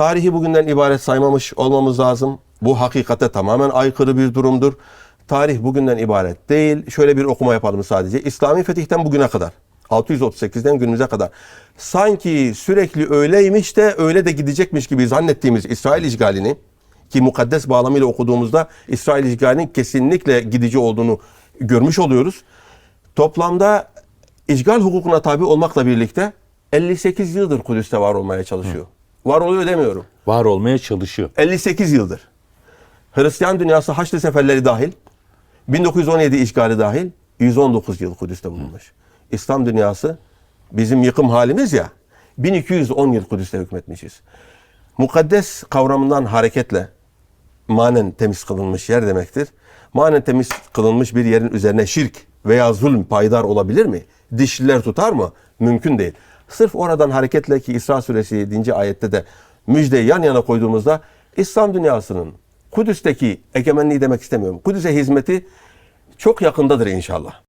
Tarihi bugünden ibaret saymamış olmamız lazım. Bu hakikate tamamen aykırı bir durumdur. Tarih bugünden ibaret değil. Şöyle bir okuma yapalım sadece. İslami fetihten bugüne kadar. 638'den günümüze kadar. Sanki sürekli öyleymiş de öyle de gidecekmiş gibi zannettiğimiz İsrail işgalini ki mukaddes bağlamıyla okuduğumuzda İsrail işgalinin kesinlikle gidici olduğunu görmüş oluyoruz. Toplamda işgal hukukuna tabi olmakla birlikte 58 yıldır Kudüs'te var olmaya çalışıyor. Var oluyor demiyorum. Var olmaya çalışıyor. 58 yıldır. Hristiyan dünyası Haçlı seferleri dahil, 1917 işgali dahil 119 yıl Kudüs'te bulunmuş. İslam dünyası bizim yıkım halimiz ya 1210 yıl Kudüs'te hükmetmişiz. Mukaddes kavramından hareketle manen temiz kılınmış yer demektir. Manen temiz kılınmış bir yerin üzerine şirk veya zulm payidar olabilir mi? Dişliler tutar mı? Mümkün değil. Sırf oradan hareketle ki İsra suresi 7. ayette de müjdeyi yan yana koyduğumuzda İslam dünyasının Kudüs'teki egemenliği demek istemiyorum. Kudüs'e hizmeti çok yakındadır inşallah.